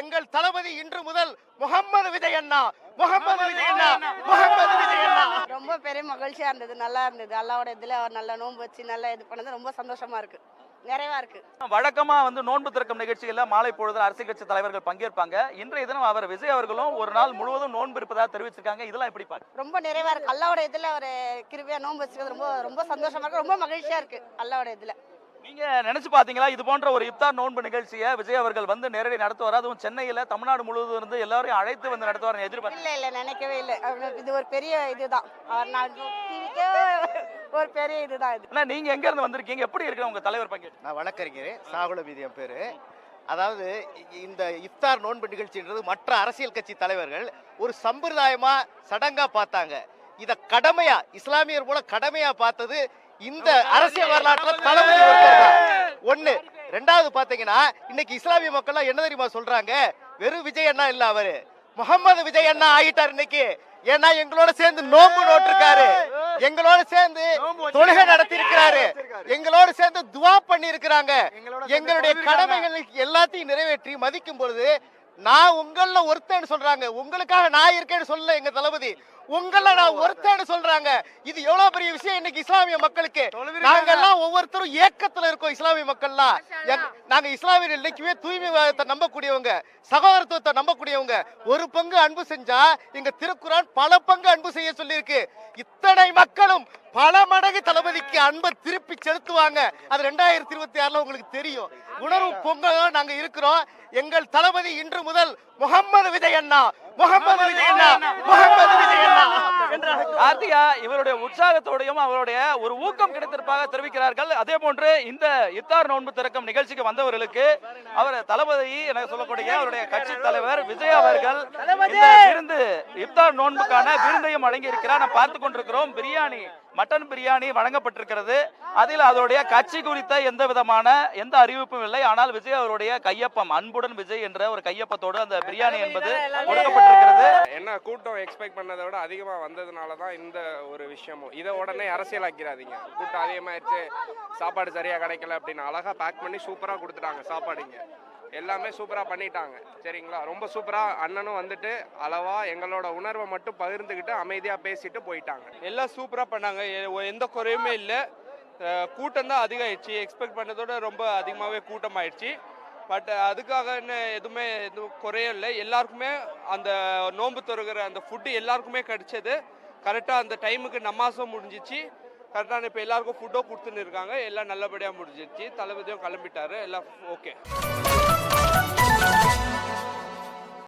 எங்கள் தளபதி இன்று முதல் முகம்மது விஜய் அண்ணா முகம்மது விஜய் அண்ணா முகம்மது விஜய் அண்ணா. ரொம்ப பெரிய மகிழ்ச்சியா இருந்தது நல்லா இருந்தது. அல்லாவோட இதுல அவர் நல்லா நோன்பு வச்சு நல்லா இது பண்ணது ரொம்ப சந்தோஷமா இருக்கு. நிறைவா இருக்கு. வழக்கமா வந்து நோன்பு திறக்கும் நிகழ்ச்சிகள்ல மாலை பொழுது அரசியல் கட்சி தலைவர்கள் பங்கேற்பாங்க. இன்றைய தினம் அவர் விஜய் அவர்களும் ஒரு நாள் முழுவதும் நோன்பு இருப்பதாக தெரிவிச்சிருக்காங்க. இதெல்லாம் எப்படி பாக்க ரொம்ப நிறைவா இருக்கு. அல்லாவோட இதுல ஒரு கிருபியா நோன்பு வச்சுக்கிறது ரொம்ப ரொம்ப சந்தோஷமா இருக்கு. ரொம்ப மகிழ்ச்சியா இருக்கு அல்லாவோட இதுல. நீங்க நினைச்சு பாத்தீங்களா? இது போன்ற ஒரு இப்தார் நோன்பு நிகழ்ச்சியை விஜய் அவர்கள் வந்து நேரடி நடத்துவார். அதுவும் சென்னையில தமிழ்நாடு முழுவதும் இருந்து எல்லாரையும் அழைத்து வந்து நடத்துவார் எதிர்பார்த்து இல்ல இல்ல நினைக்கவே இல்லை. இது ஒரு பெரிய இதுதான். ஒரு பெரிய இதுதான் இது. நீங்க எங்க இருந்து வந்திருக்கீங்க? எப்படி இருக்கு உங்க தலைவர் பங்கேற்று நான் வழக்கறிஞர் சாகுல மீதி என் பேரு. அதாவது இந்த இஃப்தார் நோன்பு நிகழ்ச்சின்றது மற்ற அரசியல் கட்சி தலைவர்கள் ஒரு சம்பிரதாயமா சடங்கா பார்த்தாங்க. இத கடமையா இஸ்லாமியர் போல கடமையா பார்த்தது இந்த அரசியல் வரலாற்றுல தளபதி. ஒண்ணு ரெண்டாவது பாத்தீங்கன்னா இன்னைக்கு இஸ்லாமிய மக்கள் என்ன தெரியுமா சொல்றாங்க? வெறும் விஜய் அண்ணா இல்ல அவரு. முகமது விஜய் அண்ணா ஆகிட்டார் இன்னைக்கு. ஏன்னா எங்களோட சேர்ந்து நோன்பு நோட்டிருக்காரு. எங்களோட சேர்ந்து தொழுகை நடத்தி இருக்கிறாரு எங்களோட சேர்ந்து துவா பண்ணி இருக்கிறாங்க எங்களுடைய கடமைகள் எல்லாத்தையும் நிறைவேற்றி மதிக்கும் பொழுது நான் உங்கள ஒருத்தன்னு சொல்றாங்க. உங்களுக்காக நான் இருக்கேன்னு சொல்லல எங்க தளபதி. உங்கள நான் ஒருத்தன்னு சொல்றாங்க. இது எவ்வளவு பெரிய விஷயம் இன்னைக்கு இஸ்லாமிய மக்களுக்கு. நாங்க எல்லாம் ஒவ்வொருத்தரும் ஏக்கத்துல இருக்கோம் இஸ்லாமிய மக்கள்லாம் நாங்க இஸ்லாமியர் இன்னைக்குமே தூய்மைவாதத்தை நம்பக்கூடியவங்க சகோதரத்துவத்தை நம்பக்கூடியவங்க. ஒரு பங்கு அன்பு செஞ்சா எங்க திருக்குறான் பல பங்கு அன்பு செய்ய சொல்லியிருக்கு. இத்தனை மக்களும் பல மடங்கு தளபதிக்கு அன்பை திருப்பி செலுத்துவாங்க. அது ரெண்டாயிரத்தி இருபத்தி ஆறுல உங்களுக்கு தெரியும். உணர்வு பொங்கலோ நாங்க இருக்கிறோம். எங்கள் தளபதி இன்று முதல் முகம்மது விஜய் அண்ணா. முகம்மது விஜய் அண்ணா. முகம்மது விஜய் அண்ணா. கார்த்திகா இவருடைய உற்சாகத்தோடையும் அவருடைய ஒரு ஊக்கம் கிடைத்திருப்பதாக தெரிவிக்கிறார்கள். அதே போன்று இந்த இத்தார் நோன்பு திறக்கும் நிகழ்ச்சிக்கு வந்தவர்களுக்கு அவர் தளபதி என சொல்லக்கூடிய அவருடைய கட்சி தலைவர் விஜய் அவர்கள் இந்த விருந்து இப்தார் நோன்புக்கான விருந்தையும் வழங்கி இருக்கிறார் நாம் பார்த்து கொண்டிருக்கிறோம். பிரியாணி மட்டன் பிரியாணி வழங்கப்பட்டிருக்கிறது. அதில் அதனுடைய கட்சி குறித்த எந்த விதமான எந்த அறிவிப்பும் இல்லை. ஆனால் விஜய் அவருடைய கையொப்பம் அன்புடன் விஜய் என்ற ஒரு கையொப்பத்தோடு அந்த பிரியாணி என்பது கொடுக்கப்பட்டிருக்கிறது. என்ன கூட்டம் எக்ஸ்பெக்ட் பண்ணதை விட அதிகமாக வந்ததுனால தான் இந்த ஒரு விஷயமும். இதை உடனே அரசியலாக்கிறாதீங்க. கூட்டம் அதிகமாயிருச்சு சாப்பாடு சரியாக கிடைக்கல அப்படின்னு அழகாக பேக் பண்ணி சூப்பராக கொடுத்துட்டாங்க சாப்பாடுங்க எல்லாமே சூப்பராக பண்ணிட்டாங்க. சரிங்களா? ரொம்ப சூப்பராக அண்ணனும் வந்துட்டு அளவா எங்களோட உணர்வை மட்டும் பகிர்ந்துக்கிட்டு அமைதியாக பேசிட்டு போயிட்டாங்க. எல்லாம் சூப்பராக பண்ணாங்க. எந்த குறையுமே இல்லை. கூட்டம் தான் அதிகமாகிடுச்சு எக்ஸ்பெக்ட் பண்ணதோட ரொம்ப அதிகமாகவே கூட்டம் ஆயிடுச்சு பட் அதுக்காக என்ன எதுவுமே எதுவும் குறையும் இல்லை. எல்லாருக்குமே அந்த நோன்பு தொறுகிற அந்த ஃபுட்டு எல்லாருக்குமே கிடைச்சது. கரெக்டாக அந்த டைமுக்கு நமாசம் முடிஞ்சிச்சு. கரெக்டான இப்போ எல்லாருக்கும் ஃபுட்டும் கொடுத்துன்னு இருக்காங்க. எல்லாம் நல்லபடியாக முடிஞ்சிருச்சு. தளபதியும் கிளம்பிட்டாரு. எல்லாம் ஓகே